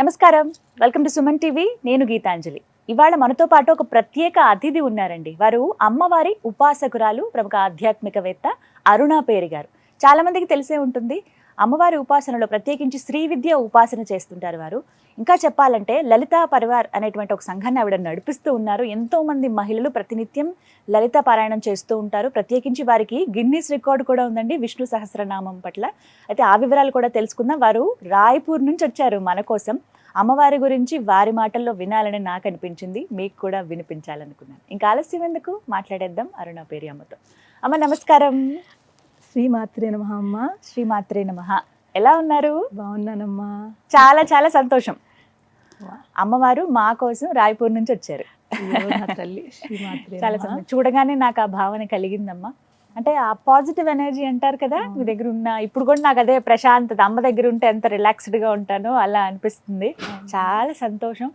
నమస్కారం. Welcome to Suman TV. నేను గీతాంజలి. ఇవాళ మనతో పాటు ఒక ప్రత్యేక అతిథి ఉన్నారండి. వారు అమ్మవారి ఉపాసకురాలు ప్రముఖ ఆధ్యాత్మికవేత్త అరుణా పేరి గారు. చాలా మందికి తెలిసే ఉంటుంది అమ్మవారి ఉపాసనలో ప్రత్యేకించి శ్రీ విద్య ఉపాసన చేస్తుంటారు వారు. ఇంకా చెప్పాలంటే లలితా పరివార్ అనేటువంటి ఒక సంఘాన్ని ఆవిడ నడిపిస్తూ ఉన్నారు. ఎంతోమంది మహిళలు ప్రతినిత్యం లలిత పారాయణం చేస్తూ ఉంటారు. ప్రత్యేకించి వారికి గిన్నీస్ రికార్డు కూడా ఉందండి విష్ణు సహస్రనామం పట్ల. అయితే ఆ వివరాలు కూడా తెలుసుకుందాం. వారు రాయ్పూర్ నుంచి వచ్చారు మన కోసం. అమ్మవారి గురించి వారి మాటల్లో వినాలని నాకు అనిపించింది మీకు కూడా వినిపించాలనుకున్నాను. ఇంకా ఆలస్యం ఎందుకు? మాట్లాడేద్దాం అరుణ పేరి అమ్మతో. అమ్మ నమస్కారం. శ్రీమాత్రే నమ అమ్మ. శ్రీమాత్రే నమ. ఎలా ఉన్నారు? బాగున్నానమ్మా. చాలా చాలా సంతోషం. అమ్మవారు మా కోసం రాయ్పూర్ నుంచి వచ్చారు. తల్లి. చాలా చూడగానే నాకు ఆ భావన కలిగిందమ్మా. అంటే ఆ పాజిటివ్ ఎనర్జీ అంటారు కదా మీ దగ్గర ఉన్న ఇప్పుడు కూడా నాకు అదే ప్రశాంతత అమ్మ దగ్గర ఉంటే ఎంత రిలాక్స్డ్గా ఉంటానో అలా అనిపిస్తుంది. చాలా సంతోషం.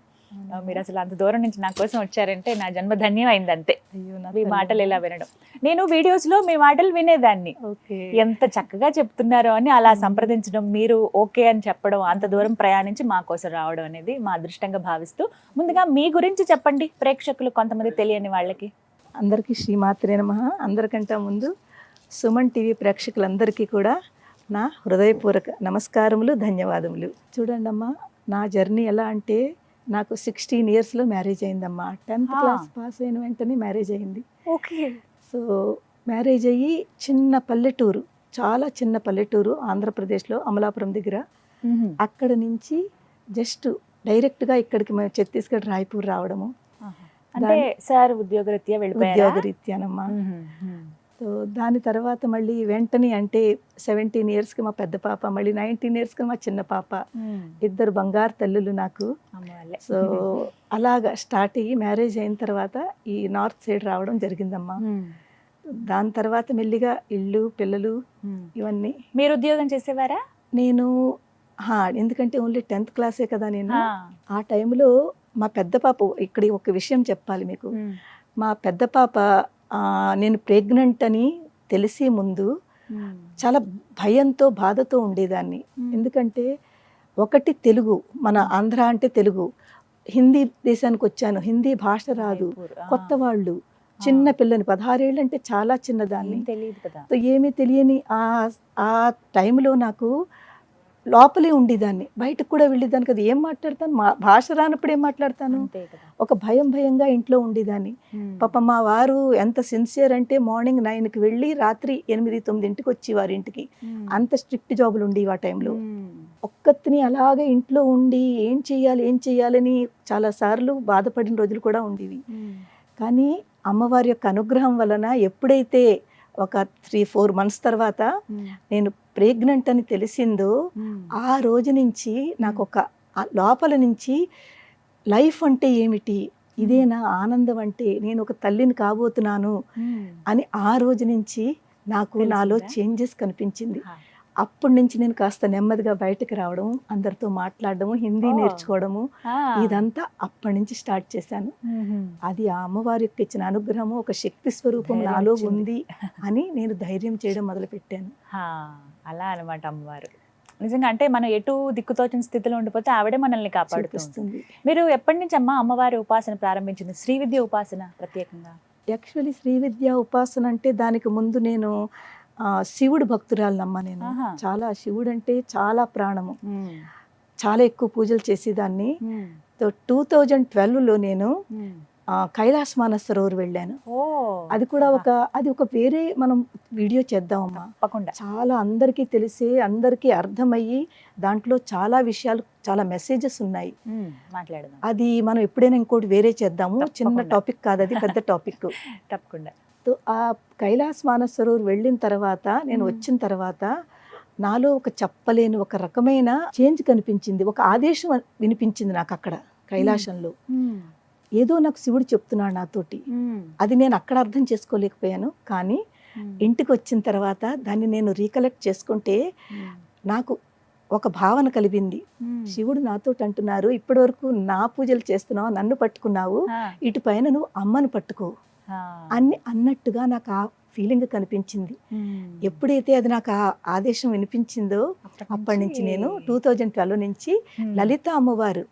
మీరు అసలు అంత దూరం నుంచి నా కోసం వచ్చారంటే నా జన్మ ధన్యం అయింది అంతే మీ. మాటలు ఇలా వినడం. నేను వీడియోస్లో మీ మాటలు వినేదాన్ని. ఎంత చక్కగా చెప్తున్నారో అని అలా సంప్రదించడం మీరు ఓకే అని చెప్పడం అంత దూరం ప్రయాణించి మా కోసం రావడం అనేది మా అదృష్టంగా భావిస్తూ ముందుగా మీ గురించి చెప్పండి ప్రేక్షకులు కొంతమంది తెలియని వాళ్ళకి. అందరికీ శ్రీమాత్రే నమ. అందరికంటే ముందు సుమన్ టీవీ ప్రేక్షకులందరికీ కూడా నా హృదయపూర్వక నమస్కారములు ధన్యవాదములు. చూడండి అమ్మా నా జర్నీ ఎలా అంటే నాకు సిక్స్టీన్ ఇయర్స్లో మ్యారేజ్ అయిందమ్మా. టెన్త్. క్లాస్ పాస్ అయిన వెంటనే మ్యారేజ్ అయింది. ఓకే. సో మ్యారేజ్ అయ్యి చిన్న పల్లెటూరు చాలా చిన్న పల్లెటూరు ఆంధ్రప్రదేశ్లో అమలాపురం దగ్గర. అక్కడ నుంచి జస్ట్ డైరెక్ట్గా ఇక్కడికి మేము ఛత్తీస్గఢ్ రాయ్పూర్ రావడము. అంటే సార్ ఉద్యోగరీత్యా ఉద్యోగరీత్యానమ్మా మ్మ్. మ్మ్. సో దాని తర్వాత మళ్ళీ వెంటనే అంటే సెవెంటీన్ ఇయర్స్కి మా పెద్ద పాప మళ్ళీ నైన్టీన్ ఇయర్స్కి మా చిన్న పాప. ఇద్దరు బంగారు తల్లులు నాకు. సో అలాగా స్టార్ట్ అయ్యి మ్యారేజ్ అయిన తర్వాత ఈ నార్త్ సైడ్ రావడం జరిగిందమ్మా మ్మ్. దాని తర్వాత మెల్లిగా ఇల్లు పిల్లలు. ఇవన్నీ మీరు ఉద్యోగం చేసేవారా నేను హా, ఎందుకంటే ఓన్లీ టెన్త్ క్లాసే కదా నేను ఆ. ఆ టైంలో మా పెద్ద పాప ఇక్కడ ఒక విషయం చెప్పాలి మీకు. మా పెద్ద పాప నేను ప్రెగ్నెంట్ అని తెలిసే ముందు. చాలా భయంతో బాధతో ఉండేదాన్ని. ఎందుకంటే ఒకటి తెలుగు మన ఆంధ్ర అంటే తెలుగు. హిందీ దేశానికి వచ్చాను. హిందీ భాష రాదు. కొత్త వాళ్ళు. చిన్న పిల్లని పదహారేళ్ళు అంటే చాలా చిన్నదాన్ని. తెలియదు కదా. సో ఏమీ తెలియని ఆ ఆ టైంలో నాకు లోపలే ఉండేదాన్ని. బయటకు కూడా వెళ్ళేదాన్ని కదా. ఏం మాట్లాడతాను? మా భాష రానప్పుడు ఏం మాట్లాడతాను? ఒక భయం భయంగా ఇంట్లో ఉండేదాన్ని. పాప మా వారు ఎంత సిన్సియర్ అంటే మార్నింగ్ నైన్కి వెళ్ళి రాత్రి ఎనిమిది తొమ్మిదింటికి వచ్చి వారి ఇంటికి. అంత స్ట్రిక్ట్ జాబులు ఉండేవి ఆ టైంలో. ఒక్కతిని అలాగే ఇంట్లో ఉండి ఏం చెయ్యాలి ఏం చెయ్యాలని చాలా సార్లు బాధపడిన రోజులు కూడా ఉండేవి. కానీ అమ్మవారి యొక్క అనుగ్రహం వలన ఎప్పుడైతే ఒక త్రీ ఫోర్ మంత్స్ తర్వాత మ్మ్. నేను ప్రెగ్నెంట్ అని తెలిసిందో మ్మ్. ఆ రోజు నుంచి నాకు ఒక లోపల నుంచి లైఫ్ అంటే ఏమిటి ఇదేనా ఆనందం అంటే నేను ఒక తల్లిని కాబోతున్నాను. అని ఆ రోజు నుంచి నాకు నాలో? చేంజెస్ కనిపించింది. అప్పటి నుంచి నేను కాస్త నెమ్మదిగా బయటకు రావడం అందరితో మాట్లాడడము హిందీ. నేర్చుకోవడము. ఇదంతా అప్పటి నుంచి స్టార్ట్ చేశాను. అది ఆ అమ్మవారి యొక్క ఇచ్చిన అనుగ్రహము ఒక శక్తి స్వరూపం నాలో. ఉంది అని నేను ధైర్యం చేయడం మొదలుపెట్టాను హా, అలా అనమాట అమ్మవారు నిజంగా అంటే మనం ఎటు దిక్కుతోచిన స్థితిలో ఉండిపోతే ఆవిడే మనల్ని కాపాడుతుంది మీరు ఎప్పటి నుంచి అమ్మ అమ్మవారి ఉపాసన ప్రారంభించింది శ్రీ విద్య ఉపాసన ప్రత్యేకంగా యాక్చువల్లీ శ్రీ విద్యా ఉపాసన అంటే దానికి ముందు నేను శివుడు భక్తురాలనమ్మ నేను. చాలా శివుడు అంటే చాలా ప్రాణము. చాలా ఎక్కువ పూజలు చేసేదాన్ని. టూ థౌజండ్ ట్వెల్వ్లో నేను ఆ, కైలాస్ మానసరోవర్ వెళ్ళాను. అది కూడా ఒక అది ఒక వేరే మనం వీడియో చేద్దామమ్మా. తప్పకుండా. చాలా అందరికీ తెలిసే అందరికీ అర్థమయ్యి దాంట్లో చాలా విషయాలు చాలా మెసేజెస్ ఉన్నాయి. మాట్లాడదాం. అది మనం ఎప్పుడైనా ఇంకోటి వేరే చేద్దాము. చిన్న. టాపిక్ కాదు అది పెద్ద టాపిక్. తప్పకుండా. సో ఆ కైలాస్ మానసరోవర్ వెళ్ళిన తర్వాత నేను. వచ్చిన తర్వాత నాలో ఒక చెప్పలేని ఒక రకమైన చేంజ్ కనిపించింది ఒక ఆదేశం వినిపించింది నాకు అక్కడ కైలాసంలో. ఏదో నాకు శివుడు చెప్తున్నాడు నాతోటి. అది నేను అక్కడ అర్థం చేసుకోలేకపోయాను కానీ. ఇంటికి వచ్చిన తర్వాత దాన్ని నేను రీకలెక్ట్ చేసుకుంటే. నాకు ఒక భావన కలిగింది. శివుడు నాతోటి అంటున్నారు ఇప్పటి వరకు నా పూజలు చేస్తున్నావు నన్ను పట్టుకున్నావు. ఇటు పైన నువ్వు అమ్మను పట్టుకో. అన్ని అన్నట్టుగా నాకు ఆ ఫీలింగ్ కనిపించింది. ఎప్పుడైతే అది నాకు ఆ ఆదేశం వినిపించిందో అప్పటి నుంచి నేను టూ థౌజండ్ ట్వెల్వ్ నుంచి. లలిత అమ్మవారు.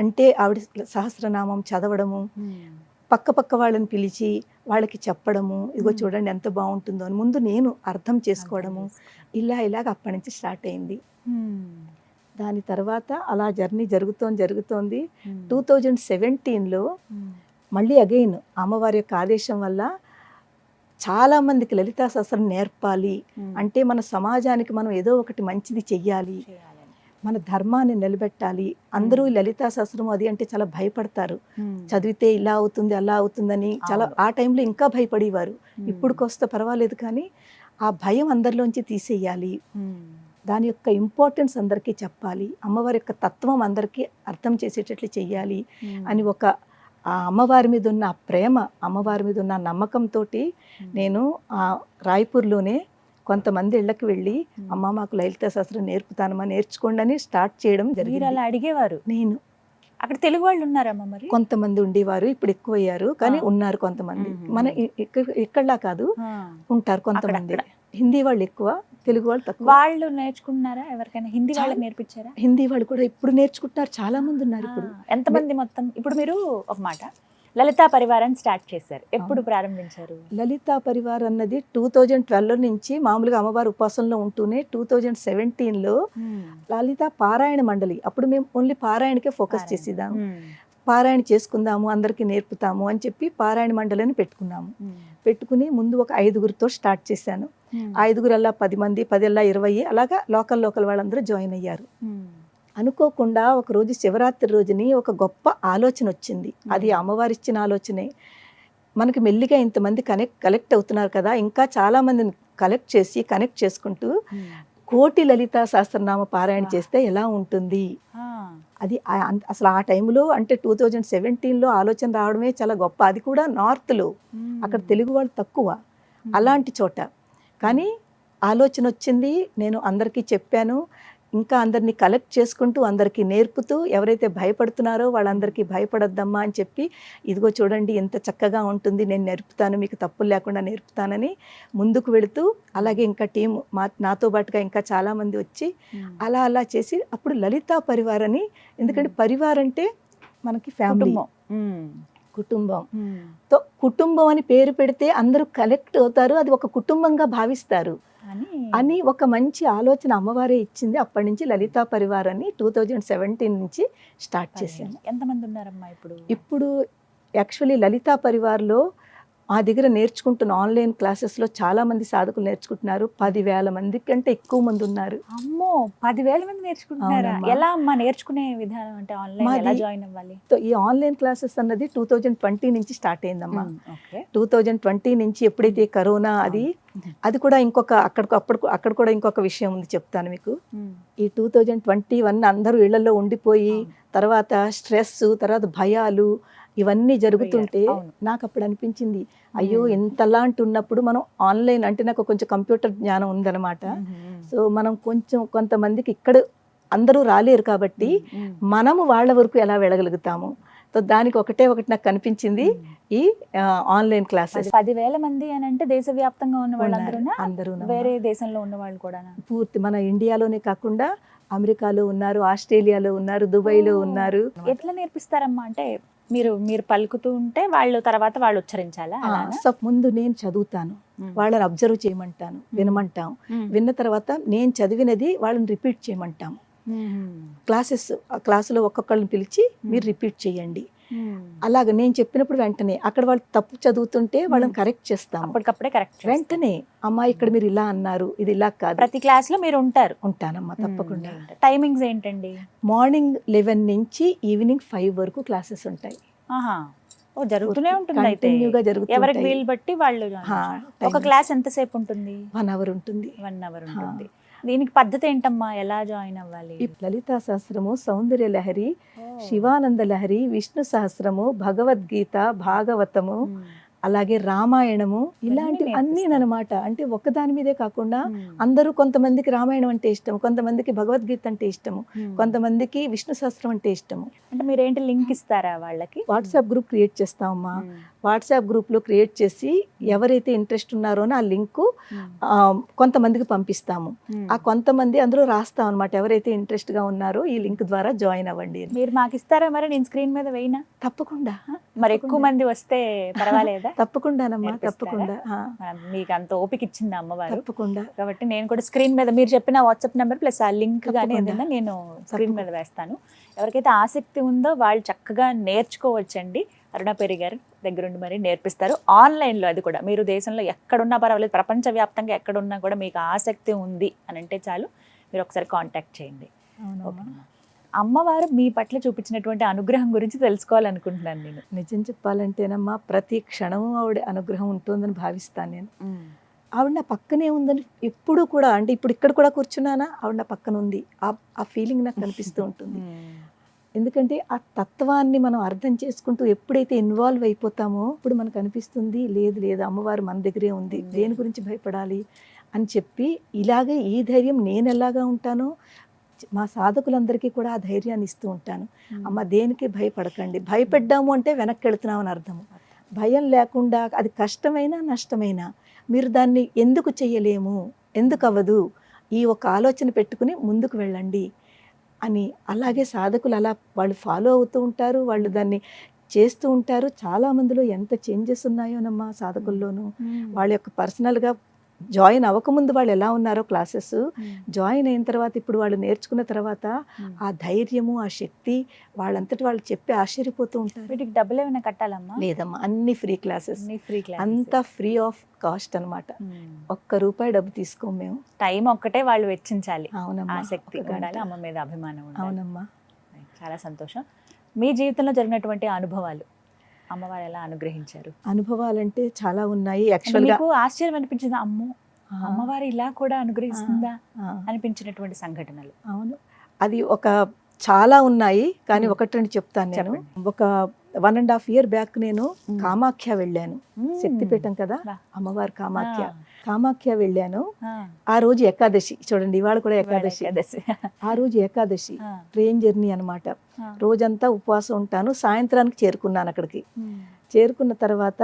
అంటే ఆవిడ సహస్రనామం చదవడము. పక్క పక్క వాళ్ళని పిలిచి వాళ్ళకి చెప్పడము ఇదిగో. చూడండి ఎంత బాగుంటుందో అని ముందు నేను అర్థం చేసుకోవడము ఇలా ఇలాగ అప్పటి నుంచి స్టార్ట్ అయింది. దాని తర్వాత అలా జర్నీ జరుగుతోంది జరుగుతోంది. టూ థౌజండ్ సెవెంటీన్లో. మళ్ళీ అగైన్ అమ్మవారి యొక్క ఆదేశం వల్ల చాలా మందికి లలితా సహస్రం నేర్పాలి. అంటే మన సమాజానికి మనం ఏదో ఒకటి మంచిది చెయ్యాలి. మన ధర్మాన్ని నిలబెట్టాలి అందరూ లలితా సహస్రం అది అంటే చాలా భయపడతారు. చదివితే ఇలా అవుతుంది అలా అవుతుందని చాలా. ఆ టైంలో ఇంకా భయపడేవారు ఉమ్. ఇప్పుడు కొస్త పర్వాలేదు కానీ ఆ భయం అందరిలోంచి తీసేయాలి. దాని యొక్క ఇంపార్టెన్స్ అందరికీ చెప్పాలి అమ్మవారి యొక్క తత్వం అందరికీ అర్థం చేసేటట్లు చెయ్యాలి. అని ఒక ఆ అమ్మవారి మీద ఉన్న ఆ ప్రేమ అమ్మవారి మీద ఉన్న నమ్మకంతో. నేను ఆ రాయ్పూర్లోనే కొంతమంది ఇళ్ళకి వెళ్ళి. అమ్మ మాకు లలిత శాస్త్రం నేర్పుతానమ్మా నేర్చుకోండి అని స్టార్ట్ చేయడం జరిగింది అలా అడిగేవారు నేను అక్కడ తెలుగు వాళ్ళు ఉన్నారమ్మా మరి కొంతమంది ఉండేవారు ఇప్పుడు ఎక్కువ అయ్యారు కానీ. ఉన్నారు కొంతమంది. మన ఇక్కడలా కాదు. ఉంటారు కొంతమంది. హిందీ వాళ్ళు ఎక్కువ తెలుగు వాళ్ళు తక్కువ. వాళ్ళు నేర్చుకుంటున్నారా? ఎవరికైనా హిందీ వాళ్ళకి చాలా- నేర్పించారా? హిందీ వాళ్ళు కూడా ఇప్పుడు నేర్చుకుంటున్నారు చాలా మంది ఉన్నారు ఇప్పుడు. ఎంతమంది మొత్తం? ఇప్పుడు మీరు ఒక మాట లలితా పరివారాన్ని స్టార్ట్ చేశారు. ఎప్పుడు. ప్రారంభించారు? లలితా పరివార్ అన్నది టూ థౌజండ్ ట్వెల్వ్ నుంచి మామూలుగా అమ్మవారి ఉపాసనలో ఉంటూనే టూ థౌజండ్ సెవెంటీన్లో లలిత పారాయణ మండలి అప్పుడు మేము ఓన్లీ పారాయణకే ఫోకస్ పారాయణ. పారాయణ చేసుకుందాము అందరికీ నేర్పుతాము అని చెప్పి పారాయణ మండలిని పెట్టుకున్నాము. పెట్టుకుని ముందు ఒక ఐదుగురితో స్టార్ట్ చేశాను ఉమ్. ఐదుగురల్లా పది మంది పదిల్లా ఇరవై అలాగా లోకల్ లోకల్ వాళ్ళందరూ జాయిన్ అయ్యారు. అనుకోకుండా ఒక రోజు శివరాత్రి రోజుని ఒక గొప్ప ఆలోచన వచ్చింది అది మ్మ్. అమ్మవారి ఇచ్చిన ఆలోచనే మనకి మెల్లిగా ఇంతమంది కనెక్ట్ కలెక్ట్ అవుతున్నారు కదా ఇంకా చాలా మందిని కలెక్ట్ చేసి కనెక్ట్ చేసుకుంటూ. కోటి లలిత సహస్రనామ పారాయణ. చేస్తే ఎలా ఉంటుంది. అది అసలు ఆ టైంలో అంటే టూ థౌజండ్ సెవెంటీన్లో ఆలోచన రావడమే చాలా గొప్ప. అది కూడా నార్త్లో. అక్కడ తెలుగు వాళ్ళు తక్కువ. అలాంటి చోట. కానీ ఆలోచన వచ్చింది. నేను అందరికీ చెప్పాను. ఇంకా అందరినీ కలెక్ట్ చేసుకుంటూ అందరికీ నేర్పుతూ ఎవరైతే భయపడుతున్నారో వాళ్ళందరికీ భయపడొద్దమ్మా అని చెప్పి ఇదిగో చూడండి ఎంత చక్కగా ఉంటుంది నేను నేర్పుతాను మీకు తప్పులు లేకుండా నేర్పుతానని ముందుకు వెళుతూ అలాగే ఇంకా టీం మా నాతో పాటుగా ఇంకా చాలామంది వచ్చి. అలా అలా చేసి అప్పుడు లలితా పరివార్ అని ఎందుకంటే పరివార్ అంటే మనకి ఫ్యామిలీ కుటుంబం. తో కుటుంబం అని పేరు పెడితే అందరూ కలెక్ట్ అవుతారు అది ఒక కుటుంబంగా భావిస్తారు. అని ఒక మంచి ఆలోచన అమ్మవారే ఇచ్చింది. అప్పటి నుంచి లలితా పరివార్ అని టూ థౌజండ్ సెవెంటీన్ నుంచి స్టార్ట్ చేశాను. ఎంతమంది ఉన్నారమ్మా ఇప్పుడు? ఇప్పుడు యాక్చువల్లీ లలితా పరివార్లో మా దగ్గర నేర్చుకుంటున్న ఆన్లైన్ క్లాసెస్లో చాలా మంది సాధకులు నేర్చుకుంటున్నారు పదివేల మంది కంటే ఎక్కువ మంది ఉన్నారు అమ్మో పదివేల మంది నేర్చుకుంటున్నారా. ఎలా అమ్మా నేర్చుకునే విధానం అంటే ఆన్లైన్ ఎలా జాయిన్ అవ్వాలి ఈ ఆన్లైన్ క్లాసెస్ అన్నది టూ థౌజండ్ ట్వంటీ నుంచి స్టార్ట్ అయిందమ్మా టూ థౌజండ్ ట్వంటీ నుంచి ఎప్పుడైతే కరోనా అది. అది కూడా ఇంకొక అక్కడ అప్పుడు అక్కడ కూడా ఇంకొక విషయం ఉంది చెప్తాను మీకు. ఈ టూ థౌజండ్ ట్వంటీ వన్ అందరూ ఇళ్ళలో ఉండిపోయి. తర్వాత స్ట్రెస్ తర్వాత భయాలు ఇవన్నీ జరుగుతుంటే. నాకు అప్పుడు అనిపించింది అయ్యో మ్మ్. ఇంతలాంటి ఉన్నప్పుడు మనం ఆన్లైన్ అంటే నాకు కొంచెం కంప్యూటర్ జ్ఞానం ఉందన్నమాట ఉమ్. సో మనం కొంచెం కొంతమందికి ఇక్కడ అందరూ రాలేరు కాబట్టి. మనము వాళ్ళ వరకు ఎలా వెళ్ళగలుగుతాము సో దానికి ఒకటే ఒకటి నాకు కనిపించింది. ఈ ఆన్లైన్ క్లాసెస్ పది- పదివేల మంది అని అంటే దేశవ్యాప్తంగా ఉన్న వాళ్ళందరూ అందరూ వేరే దేశంలో ఉన్న వాళ్ళు కూడా పూర్తి మన ఇండియాలోనే కాకుండా అమెరికాలో ఉన్నారు ఆస్ట్రేలియాలో ఉన్నారు దుబాయ్లో ఓ. ఉన్నారు ఎట్లా నేర్పిస్తారమ్మా అంటే మీరు మీరు పలుకుతూ ఉంటే వాళ్ళు తర్వాత వాళ్ళు ఉచ్చరించాలా? సో ముందు నేను చదువుతాను. వాళ్ళని అబ్జర్వ్ చేయమంటాను వినమంటాం. విన్న తర్వాత నేను చదివినది వాళ్ళని రిపీట్ చేయమంటాం ఉమ్. క్లాసెస్ క్లాసులో ఒక్కొక్కళ్ళని పిలిచి మీరు. రిపీట్ చేయండి. అలాగ నేను చెప్పినప్పుడు వెంటనే అక్కడ వాళ్ళు తప్పు చదువుతుంటే వాళ్ళని Hmm. కరెక్ట్ చేస్తాము. అప్పటికప్పుడే కరెక్ట్ వెంటనే అమ్మా ఇక్కడ మీరు ఇలా అన్నారు ఇది ఇలా కాదు. ప్రతి క్లాస్లో మీరు ఉంటారు. ఉంటానమ్మా తప్పకుండా. టైమింగ్స్ ఏంటండి? మార్నింగ్ లెవెన్ నుంచి ఈవినింగ్ ఫైవ్ వరకు క్లాసెస్ ఉంటాయి. జరుగుతూనే ఉంటుంది అయితే. ఎవరికి వీలు బట్టి వాళ్ళు ఒక క్లాస్ ఎంతసేపు ఉంటుంది? వన్ అవర్ ఉంటుంది. వన్ అవర్ ఉంటుంది. దీనికి పద్ధతి ఏంటమ్మా ఎలా జాయిన్ అవ్వాలి లలితా సహస్రము సౌందర్య లహరి. శివానంద లహరి విష్ణు సహస్రము భగవద్గీత భాగవతము. అలాగే రామాయణము ఇలాంటి. అన్ని అనమాట అంటే ఒక్కదాని మీదే కాకుండా. అందరూ కొంతమందికి రామాయణం అంటే ఇష్టం కొంతమందికి భగవద్గీత అంటే ఇష్టము. కొంతమందికి విష్ణు సహస్రం అంటే ఇష్టము అంటే మీరేంటి లింక్ ఇస్తారా వాళ్ళకి వాట్సాప్ గ్రూప్ క్రియేట్ చేస్తామమ్మా. వాట్సాప్ గ్రూప్లో క్రియేట్ చేసి ఎవరైతే ఇంట్రెస్ట్ ఉన్నారో ఆ లింకు ఆ, కొంతమందికి పంపిస్తాము. ఆ కొంతమంది అందులో రాస్తాం అనమాట ఎవరైతే ఇంట్రెస్ట్గా ఉన్నారో ఈ లింక్ ద్వారా జాయిన్ అవ్వండి. మీరు మాకు ఇస్తారా మరి? నేను స్క్రీన్ మీద వేయినా? తప్పకుండా. మరి ఎక్కువ మంది వస్తే పర్వాలేదా? తప్పకుండానమ్మా? తప్పకుండా. మీకు అంత ఓపిక ఇచ్చింది అమ్మవారు. తప్పకుండా. కాబట్టి నేను కూడా స్క్రీన్ మీద మీరు చెప్పిన వాట్సాప్ నెంబర్ ప్లస్ ఆ లింక్ కానీ. ఏదైనా నేను స్క్రీన్ మీద. వేస్తాను. ఎవరికైతే ఆసక్తి ఉందో వాళ్ళు చక్కగా నేర్చుకోవచ్చండి. అరుణ పెరి గారు దగ్గరుండి మరి నేర్పిస్తారు. ఆన్లైన్లో అది కూడా మీరు దేశంలో ఎక్కడున్నా పర్వాలేదు ప్రపంచవ్యాప్తంగా ఎక్కడున్నా కూడా మీకు ఆసక్తి ఉంది అని అంటే చాలు మీరు ఒకసారి కాంటాక్ట్ చేయండి? అమ్మవారు మీ పట్ల చూపించినటువంటి అనుగ్రహం గురించి తెలుసుకోవాలనుకుంటున్నాను నేను. నిజం చెప్పాలంటేనమ్మా ప్రతి క్షణము ఆవిడ అనుగ్రహం ఉంటుందని భావిస్తాను నేను. ఆవిడ నా పక్కనే ఉందని ఎప్పుడు కూడా అంటే ఇప్పుడు ఇక్కడ కూడా కూర్చున్నానా? ఆవిడ నా పక్కన ఉంది. ఆ ఫీలింగ్ నాకు కనిపిస్తూ ఉంటుంది. ఎందుకంటే ఆ తత్వాన్ని మనం అర్థం చేసుకుంటూ ఎప్పుడైతే ఇన్వాల్వ్ అయిపోతామో ఇప్పుడు మనకు అనిపిస్తుంది లేదు లేదు అమ్మవారు మన దగ్గరే ఉంది. దేని గురించి భయపడాలి అని చెప్పి ఇలాగే ఈ ధైర్యం నేను ఎలాగా ఉంటానో మా సాధకులందరికీ కూడా ఆ ధైర్యాన్ని ఇస్తూ ఉంటాను. అమ్మ దేనికి భయపడకండి? భయపడ్డాము అంటే వెనక్కి వెళుతున్నాం అని అర్థము. భయం లేకుండా అది కష్టమైనా నష్టమైనా మీరు దాన్ని ఎందుకు చెయ్యలేము? ఎందుకు అవ్వదు ఈ ఒక ఆలోచన పెట్టుకుని ముందుకు వెళ్ళండి. అని అలాగే సాధకులు అలా వాళ్ళు ఫాలో అవుతూ ఉంటారు వాళ్ళు దాన్ని చేస్తూ ఉంటారు. చాలా మందిలో ఎంత చేంజెస్ ఉన్నాయోనమ్మా సాధకుల్లోనూ. వాళ్ళ యొక్క పర్సనల్గా జాయిన్ అవ్వకముందు వాళ్ళు ఎలా ఉన్నారో క్లాసెస్ జాయిన్ అయిన తర్వాత ఇప్పుడు వాళ్ళు నేర్చుకున్న తర్వాత ఆ ధైర్యము ఆ శక్తి వాళ్ళంతటి వాళ్ళు చెప్పి ఆశ్చర్యపోతూ ఉంటారు. వీటికి డబ్బులు ఏమైనా కట్టాలమ్మా? లేదమ్మా అన్ని ఫ్రీ క్లాసెస్. ఫ్రీ అంతా ఫ్రీ ఆఫ్ కాస్ట్ అన్నమాట. ఒక్క రూపాయి డబ్బు తీసుకోం మేము. టైం ఒక్కటే వాళ్ళు వెచ్చించాలి. అవునమ్మా. ఉండాలి అమ్మ మీద అభిమానం అవునమ్మా. చాలా సంతోషం. మీ జీవితంలో జరిగినటువంటి అనుభవాలు అమ్మవారు ఎలా అనుగ్రహించారు? అనుభవాలంటే చాలా ఉన్నాయి. యాక్చువల్గా ఆశ్చర్యం అనిపించింది? అమ్మో అమ్మవారు ఇలా కూడా అనుగ్రహిస్తుందా? అనిపించినటువంటి సంఘటనలు. అవును. అది ఒక చాలా ఉన్నాయి కానీ. ఒకటి రెండు చెప్తాను నేను. ఒక one and half year back నేను. కామాఖ్య వెళ్ళాను. శక్తిపీఠం కదా. అమ్మవారు కామాఖ్య కామాఖ్య వెళ్ళాను ఆ, రోజు ఏకాదశి చూడండి ఇవాళ కూడా ఏకాదశి. ఆ రోజు ఏకాదశి ట్రైన్ జర్నీ అన్నమాట ఆ. రోజంతా ఉపవాసం ఉంటాను సాయంత్రానికి చేరుకున్నాను అక్కడికి. చేరుకున్న తర్వాత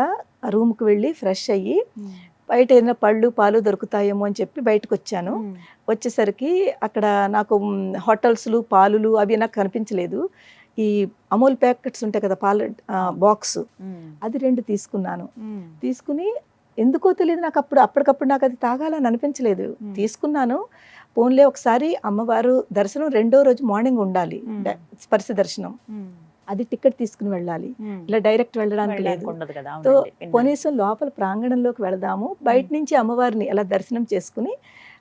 రూమ్కి వెళ్ళి ఫ్రెష్ అయ్యి. బయట ఏదైనా పళ్ళు పాలు దొరుకుతాయేమో అని చెప్పి బయటకు వచ్చాను. వచ్చేసరికి అక్కడ నాకు హోటల్స్లు పాలులు అవి నాకు కనిపించలేదు ఈ అమూల్ ప్యాకెట్స్ ఉంటాయి కదా పాల బాక్స్. అది రెండు తీసుకున్నాను. తీసుకుని ఎందుకో తెలియదు నాకు అప్పుడు అప్పటికప్పుడు నాకు అది తాగాలని అనిపించలేదు. తీసుకున్నాను పోన్లే ఒకసారి అమ్మవారు దర్శనం రెండో రోజు మార్నింగ్ ఉండాలి స్పర్శ దర్శనం. అది టికెట్ తీసుకుని వెళ్ళాలి. ఇలా డైరెక్ట్ వెళ్ళడానికి లేదు. కనీసం లోపల ప్రాంగణంలోకి వెళదాము. బయట నుంచి అమ్మవారిని అలా దర్శనం చేసుకుని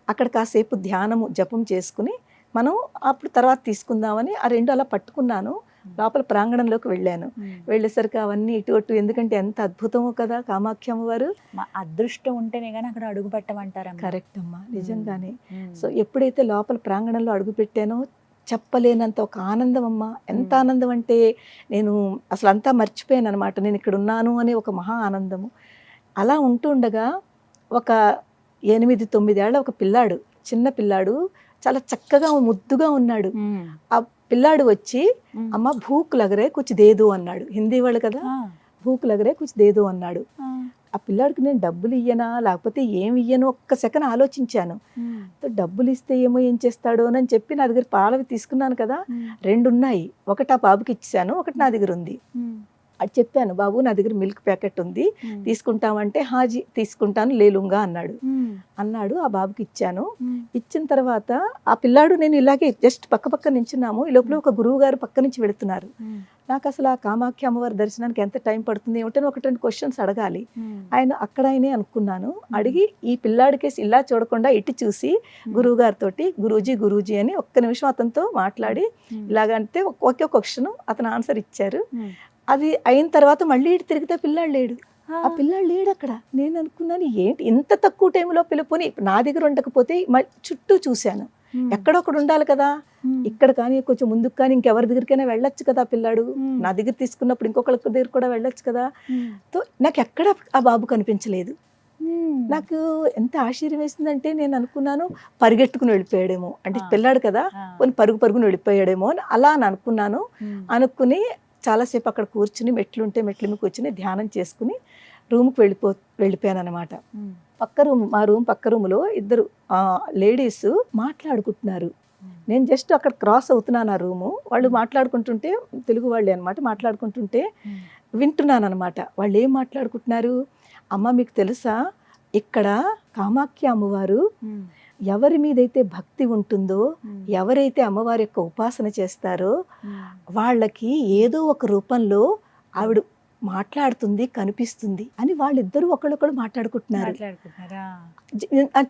అక్కడ కాసేపు ధ్యానము జపం చేసుకుని మనం అప్పుడు తర్వాత తీసుకుందామని ఆ రెండు అలా పట్టుకున్నాను. లోపల ప్రాంగణంలోకి వెళ్ళాను. వెళ్ళేసరికి అవన్నీ ఇటు అటు ఎందుకంటే ఎంత అద్భుతమో కదా కామాఖ్య అమ్మవారు. మా అదృష్టం ఉంటేనే కానీ అక్కడ అడుగు పెట్టమంటారమ్మా. కరెక్ట్ అమ్మా నిజంగానే. సో ఎప్పుడైతే లోపల ప్రాంగణంలో అడుగు పెట్టానో చెప్పలేనంత ఒక ఆనందం అమ్మా ఎంత. ఆనందం అంటే నేను అసలు అంతా మర్చిపోయాను అనమాట నేను ఇక్కడ ఉన్నాను అనే ఒక మహా ఆనందము. అలా ఉంటుండగా ఒక ఎనిమిది తొమ్మిదేళ్ళ ఒక పిల్లాడు చిన్న పిల్లాడు చాలా చక్కగా ముద్దుగా ఉన్నాడు. ఆ పిల్లాడు వచ్చి మ్మ్. అమ్మ భూక్ లగరే కుచ్ దేదు అన్నాడు. హిందీ వాళ్ళు కదా భూక్ లగరే కుచ్ దేదు అన్నాడు ఆ, పిల్లాడికి నేను డబ్బులు ఇయ్యనా? లేకపోతే ఏమి ఇయ్యను? ఒక్క సెకండ్ ఆలోచించాను. డబ్బులు ఇస్తే ఏమో ఏం చేస్తాడో? అని చెప్పి నా దగ్గర పాలవి తీసుకున్నాను కదా. రెండు ఉన్నాయి ఒకటి ఆ బాబుకి ఇచ్చాను. ఒకటి నా దగ్గర ఉంది. అది చెప్పాను బాబు నా దగ్గర మిల్క్ ప్యాకెట్ ఉంది. తీసుకుంటామంటే హాజీ తీసుకుంటాను లేలుంగా అన్నాడు. అన్నాడు ఆ బాబుకి ఇచ్చాను. ఇచ్చిన తర్వాత ఆ పిల్లాడు నేను ఇలాగే జస్ట్ పక్క పక్క నించున్నాము ఈ లోపల ఒక గురువు గారు పక్క నుంచి వెళుతున్నారు. నాకు అసలు ఆ కామాఖ్య అమ్మవారి దర్శనానికి ఎంత టైం పడుతుంది ఏమిటని ఒకటి రెండు క్వశ్చన్స్ అడగాలి. ఆయన అక్కడ ఆయనే అనుకున్నాను అడిగి ఈ పిల్లాడి కేసు ఇలా చూడకుండా ఇటు చూసి గురువు గారితో గురూజీ గురూజీ అని ఒక్క నిమిషం అతనితో మాట్లాడి. ఇలాగంటే ఒకే క్వశ్చన్ అతను ఆన్సర్ ఇచ్చారు. అది అయిన తర్వాత మళ్ళీ ఇటు తిరిగితే పిల్లాడు లేడు ఆ, పిల్లాడు లేడు అక్కడ నేను అనుకున్నాను ఏంటి ఇంత తక్కువ టైంలో పిలుపుని నా దగ్గర ఉండకపోతే చుట్టూ చూశాను మ్మ్. ఎక్కడొకడు ఉండాలి కదా. ఇక్కడ కానీ కొంచెం ముందుకు కానీ ఇంకెవరి దగ్గరికైనా వెళ్ళొచ్చు కదా పిల్లాడు. నా దగ్గర తీసుకున్నప్పుడు ఇంకొకరి దగ్గర కూడా వెళ్ళొచ్చు కదా. తో నాకు ఎక్కడ ఆ బాబు కనిపించలేదు. నాకు ఎంత ఆశ్చర్యం వేసిందంటే నేను అనుకున్నాను పరిగెట్టుకుని వెళ్ళిపోయాడేమో అంటే. పిల్లాడు కదా. కొన్ని పరుగు పరుగుని వెళ్ళిపోయాడేమో అని అలా అని అనుకున్నాను. అనుకుని చాలాసేపు అక్కడ కూర్చుని మెట్లు ఉంటే మెట్ల మీద కూర్చుని ధ్యానం చేసుకుని రూమ్కి వెళ్ళిపో వెళ్ళిపోయాను అనమాట. పక్క రూమ్ మా రూమ్ పక్క రూమ్లో ఇద్దరు లేడీస్ మాట్లాడుకుంటున్నారు. నేను జస్ట్ అక్కడ క్రాస్ అవుతున్నాను ఆ రూము. వాళ్ళు మాట్లాడుకుంటుంటే తెలుగు వాళ్ళే అనమాట మాట్లాడుకుంటుంటే. వింటున్నాను అనమాట వాళ్ళు ఏం మాట్లాడుకుంటున్నారు? అమ్మ మీకు తెలుసా? ఇక్కడ కామాఖ్య అమ్మవారు. ఎవరి మీదైతే భక్తి ఉంటుందో. ఎవరైతే అమ్మవారి యొక్క ఉపాసన చేస్తారో. వాళ్ళకి ఏదో ఒక రూపంలో ఆవిడ మాట్లాడుతుంది కనిపిస్తుంది అని వాళ్ళిద్దరూ ఒకళ్ళొకళ్ళు మాట్లాడుకుంటున్నారు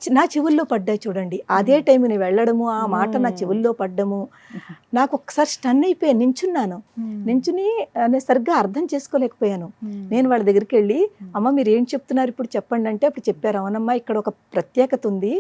నా చెవుల్లో పడ్డాయి చూడండి అదే టైం నేను వెళ్ళడము ఆ మాట నా. చెవుల్లో పడ్డము నాకు ఒకసారి స్టన్ అయిపోయి నించున్నాను. నించుని నేను సరిగ్గా అర్థం చేసుకోలేకపోయాను. నేను వాళ్ళ దగ్గరికి వెళ్ళి మ్మ్. అమ్మ మీరు ఏం చెప్తున్నారు ఇప్పుడు చెప్పండి అంటే అప్పుడు చెప్పారు అవునమ్మా ఇక్కడ ఒక ప్రత్యేకత ఉంది.